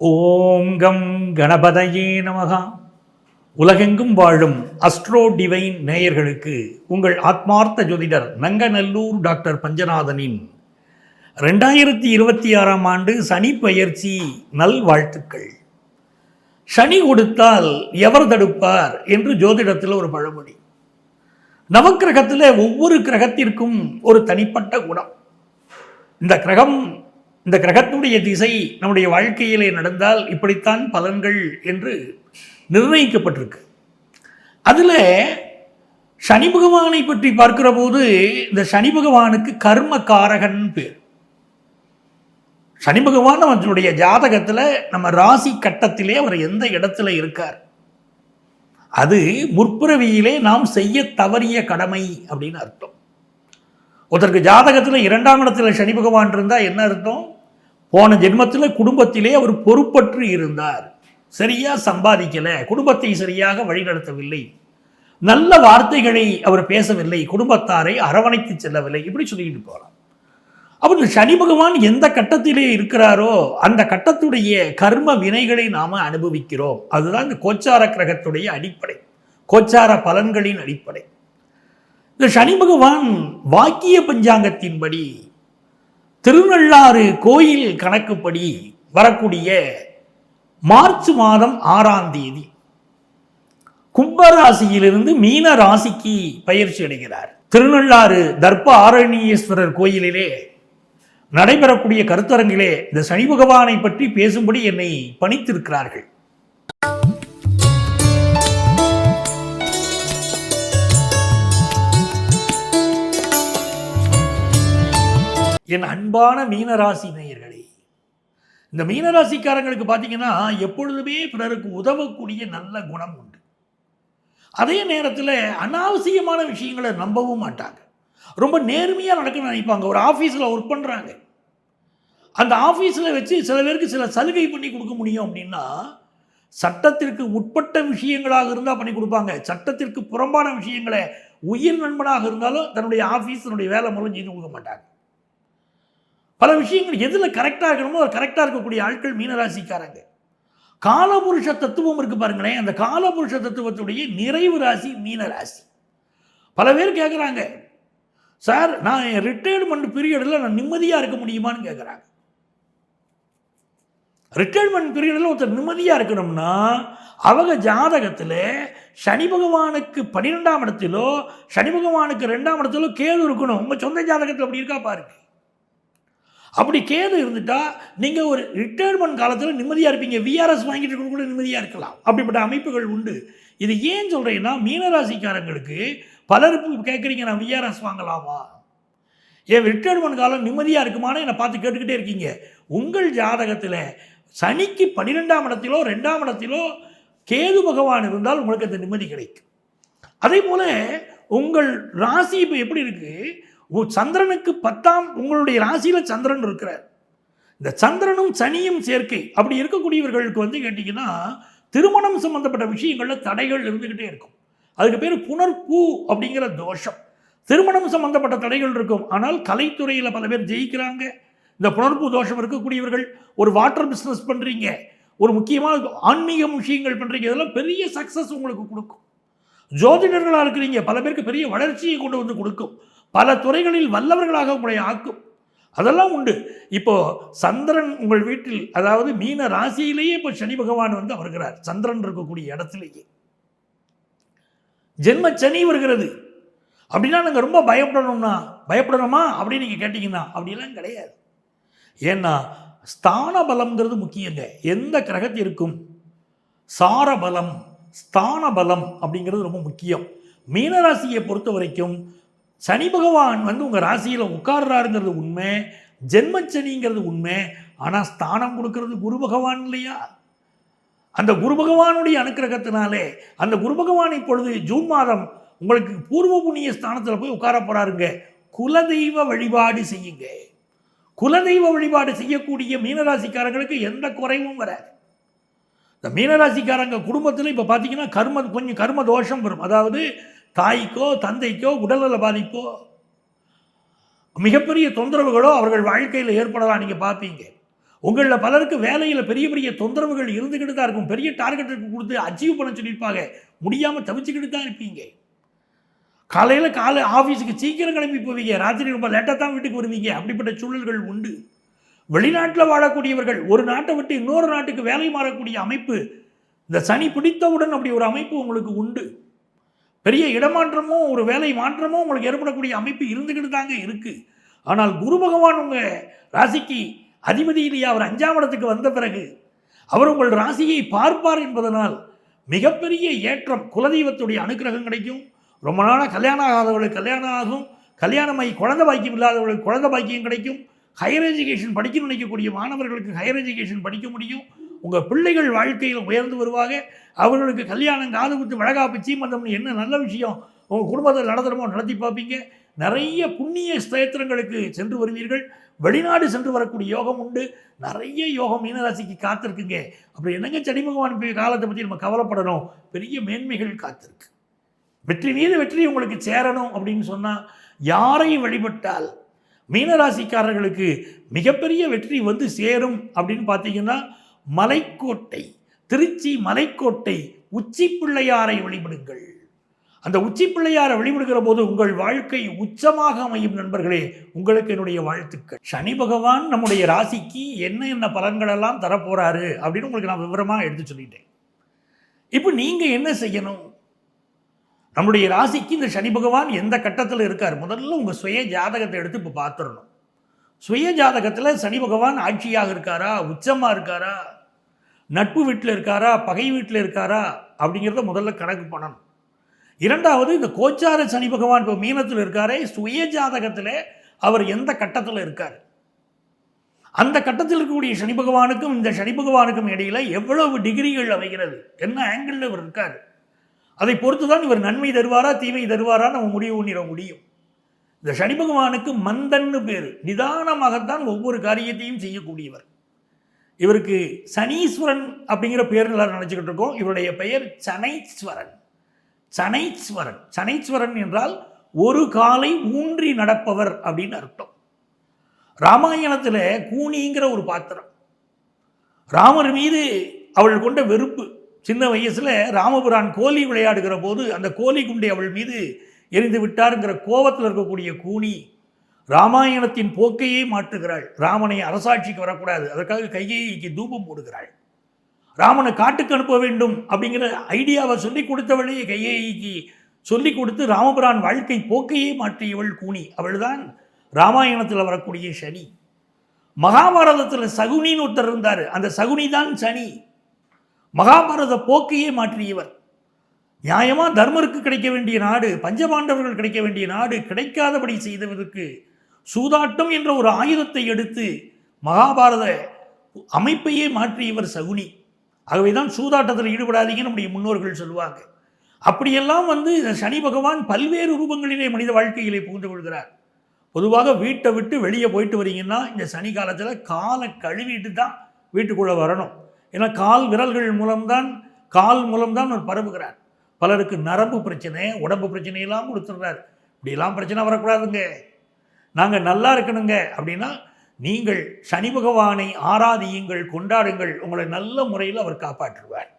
ஓம் come கணபதையே நமகா. உலகெங்கும் வாழும் அஸ்ட்ரோ டிவைன் நேயர்களுக்கு உங்கள் ஆத்மார்த்த ஜோதிடர் நங்கநல்லூர் டாக்டர் பஞ்சநாதனின் ரெண்டாயிரத்தி இருபத்தி ஆறாம் ஆண்டு சனி பயிற்சி நல்வாழ்த்துக்கள். சனி கொடுத்தால் எவர் தடுப்பார் என்று ஜோதிடத்தில் ஒரு பழமொழி. நவக்கிரகத்தில் ஒவ்வொரு கிரகத்திற்கும் ஒரு தனிப்பட்ட குணம். இந்த கிரகம் இந்த கிரகத்துடைய திசை நம்முடைய வாழ்க்கையிலே நடந்தால் இப்படித்தான் பலன்கள் என்று நிர்ணயிக்கப்பட்டிருக்கு. அதில் சனி பகவானை பற்றி பார்க்கிற போது இந்த சனி பகவானுக்கு கர்ம காரகன் பேர். சனி பகவான் அவனுடைய ஜாதகத்தில் நம்ம ராசி கட்டத்திலே அவர் எந்த இடத்துல இருக்கார்? அது முற்பிறவியிலே நாம் செய்ய தவறிய கடமை அப்படின்னு அர்த்தம். ஒருத்தருக்கு ஜாதகத்தில் இரண்டாம் இடத்துல சனி பகவான் இருந்தால் என்ன அர்த்தம்? போன ஜென்மத்தில் குடும்பத்திலே அவர் பொறுப்பற்று இருந்தார். சரியாக சம்பாதிக்கலை. குடும்பத்தை சரியாக வழிநடத்தவில்லை. நல்ல வார்த்தைகளை அவர் பேசவில்லை. குடும்பத்தாரை அரவணைத்து செல்லவில்லை. இப்படி சொல்லிட்டு போகலாம் அவர் இந்த சனி பகவான் எந்த கட்டத்திலே இருக்கிறாரோ அந்த கட்டத்துடைய கர்ம வினைகளை நாம் அனுபவிக்கிறோம். அதுதான் இந்த கோச்சார கிரகத்துடைய அடிப்படை. கோச்சார பலன்களின் அடிப்படை. இந்த சனி பகவான் வாக்கிய பஞ்சாங்கத்தின்படி திருநள்ளாறு கோயில் கணக்குப்படி வரக்கூடிய மார்ச் மாதம் ஆறாம் தேதி கும்பராசியிலிருந்து மீன ராசிக்கு பயிற்சி அடைகிறார். திருநள்ளாறு தர்ப்ப ஆரண்யேஸ்வரர் கோயிலிலே நடைபெறக்கூடிய கருத்தரங்கிலே இந்த சனி பகவானை பற்றி பேசும்படி என்னை பணித்திருக்கிறார்கள். என் அன்பான மீனராசி நேயர்களே இந்த மீனராசிக்காரங்களுக்கு பார்த்தீங்கன்னா எப்பொழுதுமே பிறருக்கு உதவக்கூடிய நல்ல குணம் உண்டு. அதே நேரத்தில் அனாவசியமான விஷயங்களை நம்பவும் மாட்டாங்க. ரொம்ப நேர்மையாக நடக்கணும்னு நினைப்பாங்க. ஒரு ஆஃபீஸில் ஒர்க் பண்ணுறாங்க அந்த ஆஃபீஸில் வச்சு சில பேருக்கு சில சலுகை பண்ணி கொடுக்க முடியும் அப்படின்னா சட்டத்திற்கு உட்பட்ட விஷயங்களாக இருந்தால் பண்ணி கொடுப்பாங்க. சட்டத்திற்கு புறம்பான விஷயங்களை உயிர் நண்பனாக இருந்தாலும் தன்னுடைய ஆஃபீஸ் தன்னுடைய வேலை மூலம் செய்து கொடுக்க மாட்டாங்க. பல விஷயங்கள் எதில் கரெக்டாக இருக்கணுமோ அது கரெக்டாக இருக்கக்கூடிய ஆட்கள் மீனராசிக்காரங்க. காலபுருஷ தத்துவம் இருக்கு பாருங்களேன். அந்த காலபுருஷ தத்துவத்துடைய நிறைவு ராசி மீனராசி. பல பேர் கேட்குறாங்க சார் நான் என் ரிட்டையர்மெண்ட் பீரியடில் நான் நிம்மதியாக இருக்க முடியுமான்னு கேட்குறாங்க ரிட்டையர்மெண்ட் பீரியடில் ஒருத்தர் நிம்மதியாக இருக்கணும்னா அவங்க ஜாதகத்தில் சனி பகவானுக்கு பன்னிரெண்டாம் இடத்திலோ சனி பகவானுக்கு ரெண்டாம் இடத்திலோ கேது இருக்கணும். உங்கள் சொந்த ஜாதகத்தில் அப்படி இருக்கா பாருங்க. அப்படி கேது இருந்துட்டால் நீங்கள் ஒரு ரிட்டையர்மெண்ட் காலத்தில் நிம்மதியாக இருப்பீங்க. விஆர்எஸ் வாங்கிட்டு இருக்க கூட நிம்மதியாக இருக்கலாம். அப்படிப்பட்ட அமைப்புகள் உண்டு. இது ஏன் சொல்கிறேன்னா மீனராசிக்காரங்களுக்கு பலருக்கு கேட்குறீங்க நான் விஆர்எஸ் வாங்கலாமா? என் ரிட்டையர்மெண்ட் காலம் நிம்மதியாக இருக்குமான்னு என்னை பார்த்து கேட்டுக்கிட்டே இருக்கீங்க. உங்கள் ஜாதகத்தில் சனிக்கு பன்னிரெண்டாம் இடத்திலோ ரெண்டாம் இடத்திலோ கேது பகவான் இருந்தால் உங்களுக்கு அந்த நிம்மதி கிடைக்கும். அதே போல் உங்கள் ராசி இப்போ எப்படி இருக்குது சந்திரனுக்கு பத்தாம் உங்களுடைய ராசியில் சந்திரன் இருக்கிறார். இந்த சந்திரனும் சனியும் சேர்க்கை. அப்படி இருக்கக்கூடியவர்களுக்கு வந்து கேட்டிங்கன்னா திருமணம் சம்பந்தப்பட்ட விஷயங்களில் தடைகள் இருந்துக்கிட்டே இருக்கும். அதுக்கு பேர் புனர்பூ அப்படிங்கிற தோஷம். திருமணம் சம்பந்தப்பட்ட தடைகள் இருக்கும். ஆனால் கலைத்துறையில் பல பேர் ஜெயிக்கிறாங்க. இந்த புனர்பூ தோஷம் இருக்கக்கூடியவர்கள் ஒரு வாட்டர் பிஸ்னஸ் பண்ணுறீங்க ஒரு முக்கியமான ஆன்மீக விஷயங்கள் பண்ணுறீங்க இதெல்லாம் பெரிய சக்ஸஸ் உங்களுக்கு கொடுக்கும். ஜோதிடர்களாக இருக்கிறீங்க. பல பேருக்கு பெரிய வளர்ச்சியை கொண்டு வந்து கொடுக்கும். பல துறைகளில் வல்லவர்களாக உங்களை ஆக்கும். அதெல்லாம் உண்டு. இப்போ சந்திரன் உங்கள் வீட்டில் அதாவது மீன ராசியிலேயே இப்போ சனி பகவான் வந்து வருகிறார் சந்திரன் இருக்கக்கூடிய இடத்துலேயே. ஜென்ம சனி வருகிறது. அப்படின்னா நாங்கள் ரொம்ப பயப்படணும்னா பயப்படணுமா அப்படின்னு நீங்கள் கேட்டிங்கன்னா அப்படிலாம் கிடையாது. ஏன்னா ஸ்தான பலம்ங்கிறது முக்கியங்க. எந்த கிரகத்திற்கும் சார பலம் ஸ்தான பலம் அப்படிங்கிறது ரொம்ப முக்கியம். மீனராசியை பொறுத்த வரைக்கும் சனி பகவான் வந்து உங்கள் ராசியில் உட்கார்றாருங்கிறது உண்மை. ஜென்மச்சனிங்கிறது உண்மை. ஆனால் ஸ்தானம் கொடுக்கறது குரு பகவான் இல்லையா? அந்த குரு பகவானுடைய அனுக்கிரகத்தினாலே அந்த குரு பகவான் இப்பொழுது ஜூன் மாதம் உங்களுக்கு பூர்வ புண்ணிய ஸ்தானத்தில் போய் உட்கார போகிறாருங்க குலதெய்வ வழிபாடு செய்யுங்க. குலதெய்வ வழிபாடு செய்யக்கூடிய மீனராசிக்காரங்களுக்கு எந்த குறைவும் வராது. இந்த மீனராசிக்காரங்க குடும்பத்தில் இப்போ பார்த்தீங்கன்னா கர்ம கொஞ்சம் கர்ம தோஷம் வரும். அதாவது தாய்க்கோ தந்தைக்கோ உடல்நல பாதிப்போ மிகப்பெரிய தொந்தரவுகளோ அவர்கள் வாழ்க்கையில் ஏற்படலாம் நீங்கள் பார்ப்பீங்க உங்களில் பலருக்கு வேலையில் பெரிய பெரிய தொந்தரவுகள் இருந்துக்கிட்டு தான் இருக்கும். பெரிய டார்கெட்டுக்கு கொடுத்து அச்சீவ் பண்ண சொல்லியிருப்பாங்க. முடியாமல் தவிச்சுக்கிட்டு தான் இருப்பீங்க. காலையில் காலை ஆஃபீஸுக்கு சீக்கிரம் கிளம்பி போவீங்க. ராத்திரி ரொம்ப லேட்டாக தான் வீட்டுக்கு வருவீங்க. அப்படிப்பட்ட சூழல்கள் உண்டு. வெளிநாட்டில் வாழக்கூடியவர்கள் ஒரு நாட்டை விட்டு இன்னொரு நாட்டுக்கு வேலை மாறக்கூடிய அமைப்பு இந்த சனி பிடித்தவுடன் அப்படி ஒரு அமைப்பு உங்களுக்கு உண்டு. பெரிய இடமாற்றமோ ஒரு வேலை மாற்றமோ உங்களுக்கு ஏற்படக்கூடிய அமைப்பு இருந்துக்கிட்டு தாங்க இருக்குது ஆனால் குரு பகவான் உங்கள் ராசிக்கு அதிபதி இல்லையா அவர் அஞ்சாம் இடத்துக்கு வந்த பிறகு அவர் உங்கள் ராசியை பார்ப்பார் என்பதனால் மிகப்பெரிய ஏற்றம் குலதெய்வத்துடைய அனுக்கிரகம் கிடைக்கும். ரொம்ப நாளாக கல்யாணம் ஆகாதவர்களுக்கு கல்யாணம் ஆகும். கல்யாணமாகி குழந்தை பாக்கியம் இல்லாதவர்களுக்கு குழந்தை பாக்கியம் கிடைக்கும். ஹையர் எஜுகேஷன் படிக்கணும்னு நினைக்கக்கூடிய மாணவர்களுக்கு ஹையர் எஜுகேஷன் படிக்க முடியும். உங்கள் பிள்ளைகள் வாழ்க்கையில் உயர்ந்து வருவாங்க. அவர்களுக்கு கல்யாணம் காது குத்து வழகாப்பு சீமந்தம்னு என்ன நல்ல விஷயம்? உங்கள் குடும்பத்தில் நடத்துகிறமோ நடத்தி பார்ப்பீங்க. நிறைய புண்ணிய ஸ்தேத்திரங்களுக்கு சென்று வருவீர்கள். வெளிநாடு சென்று வரக்கூடிய யோகம் உண்டு. நிறைய யோகம் மீனராசிக்கு காத்திருக்குங்க. அப்படி என்னங்க சனிமுகவான் காலத்தை பற்றி நம்ம கவலைப்படணும்? பெரிய மேன்மைகள் காத்திருக்கு. வெற்றி மீது வெற்றி உங்களுக்கு சேரணும் அப்படின்னு சொன்னால் யாரையும் வழிபட்டால் மீனராசிக்காரர்களுக்கு மிகப்பெரிய வெற்றி வந்து சேரும் அப்படின்னு பார்த்தீங்கன்னா மலைக்கோட்டை திருச்சி மலைக்கோட்டை உச்சி பிள்ளையாரை வழிபடுங்கள். அந்த உச்சி பிள்ளையாரை வழிபடுகிற போது உங்கள் வாழ்க்கை உச்சமாக அமையும் நண்பர்களே உங்களுக்கு என்னுடைய வாழ்த்துக்கள். சனி பகவான் நம்முடைய ராசிக்கு என்ன என்ன பலன்களெல்லாம் தரப்போறாரு அப்படின்னு உங்களுக்கு நான் விவரமாக எடுத்து சொல்லிட்டேன். இப்போ நீங்கள் என்ன செய்யணும்? நம்முடைய ராசிக்கு இந்த சனி பகவான் எந்த கட்டத்தில் இருக்கார்? முதல்ல உங்கள் சுய ஜாதகத்தை எடுத்து இப்போ பார்த்துடணும். சுய ஜாதகத்தில் சனி பகவான் ஆட்சியாக இருக்காரா? உச்சமாக இருக்காரா? நட்பு வீட்டில் இருக்காரா? பகை வீட்டில் இருக்காரா? அப்படிங்கிறத முதல்ல கணக்கு பண்ணணும். இரண்டாவது இந்த கோச்சார சனி பகவான் இப்போ மீனத்தில் இருக்காரே சுய ஜாதகத்தில் அவர் எந்த கட்டத்தில் இருக்கார்? அந்த கட்டத்தில் இருக்கக்கூடிய சனி பகவானுக்கும் இந்த சனி பகவானுக்கும் இடையில் எவ்வளவு டிகிரிகள் அமைகிறது? என்ன ஆங்கிளில் இவர் இருக்கார்? அதை பொறுத்து தான் இவர் நன்மை தருவாரா தீமை தருவாரா நம்ம முடிவு பண்ணிட முடியும். இந்த சனி பகவானுக்கு மந்தன்னு பேர். நிதானமாகத்தான் ஒவ்வொரு காரியத்தையும் செய்யக்கூடியவர். இவருக்கு சனீஸ்வரன் அப்படிங்கிற பேர் எல்லாரும் நினச்சிக்கிட்டு இருக்கோம். இவருடைய பெயர் சனைஸ்வரன். சனைஸ்வரன். சனைஸ்வரன் என்றால் ஒரு காலை ஊன்றி நடப்பவர் அப்படின்னு அர்த்தம். ராமாயணத்தில் கூனிங்கிற ஒரு பாத்திரம். ராமர் மீது அவள் கொண்ட வெறுப்பு. சின்ன வயசில் ராமபுரான் கோலி விளையாடுகிற போது அந்த கோலி குண்டை அவள் மீது எரிந்து விட்டாருங்கிற கோபத்தில் இருக்கக்கூடிய கூனி ராமாயணத்தின் போக்கையே மாற்றுகிறாள். ராமனை அரசாட்சிக்கு வரக்கூடாது. அதற்காக கையேக்கு தூபம் போடுகிறாள். ராமனை காட்டுக்கு அனுப்ப வேண்டும் அப்படிங்கிற ஐடியாவை சொல்லி கொடுத்தவளே கையேக்கு சொல்லி கொடுத்து ராமபிரான் வாழ்க்கை போக்கையே மாற்றியவள் கூனி. அவள்தான் ராமாயணத்தில் வரக்கூடிய சனி. மகாபாரதத்தில் சகுனின்னு ஒருத்தர் இருந்தார். அந்த சகுனி தான் சனி. மகாபாரத போக்கையே மாற்றியவர். நியாயமாக தர்மருக்கு கிடைக்க வேண்டிய நாடு பஞ்சபாண்டவர்கள் கிடைக்க வேண்டிய நாடு கிடைக்காதபடி செய்தவருக்கு சூதாட்டம் என்ற ஒரு ஆயுதத்தை எடுத்து மகாபாரத அமைப்பையே மாற்றியவர் சகுனி. ஆகவே தான் சூதாட்டத்தில் ஈடுபடாதீங்கன்னு நம்முடைய முன்னோர்கள் சொல்லுவாங்க. அப்படியெல்லாம் வந்து சனி பகவான் பல்வேறு ரூபங்களிலே மனித வாழ்க்கையிலே புகுந்து கொள்கிறார். பொதுவாக வீட்டை விட்டு வெளியே போயிட்டு வரீங்கன்னா இந்த சனி காலத்தில் காலை கழுவிட்டு தான் வீட்டுக்குள்ளே வரணும். ஏன்னா கால் விரல்கள் மூலம்தான் கால் மூலம்தான் அவர் பரவுகிறார். பலருக்கு நரம்பு பிரச்சனை உடம்பு பிரச்சனையெல்லாம் கொடுத்துடுறாரு. இப்படிலாம் பிரச்சனை வரக்கூடாதுங்க. நாங்கள் நல்லா இருக்கணுங்க. அப்படின்னா நீங்கள் சனி பகவானை ஆராதியுங்கள் கொண்டாடுங்கள். உங்களை நல்ல முறையில் அவர் காப்பாற்றுவார்.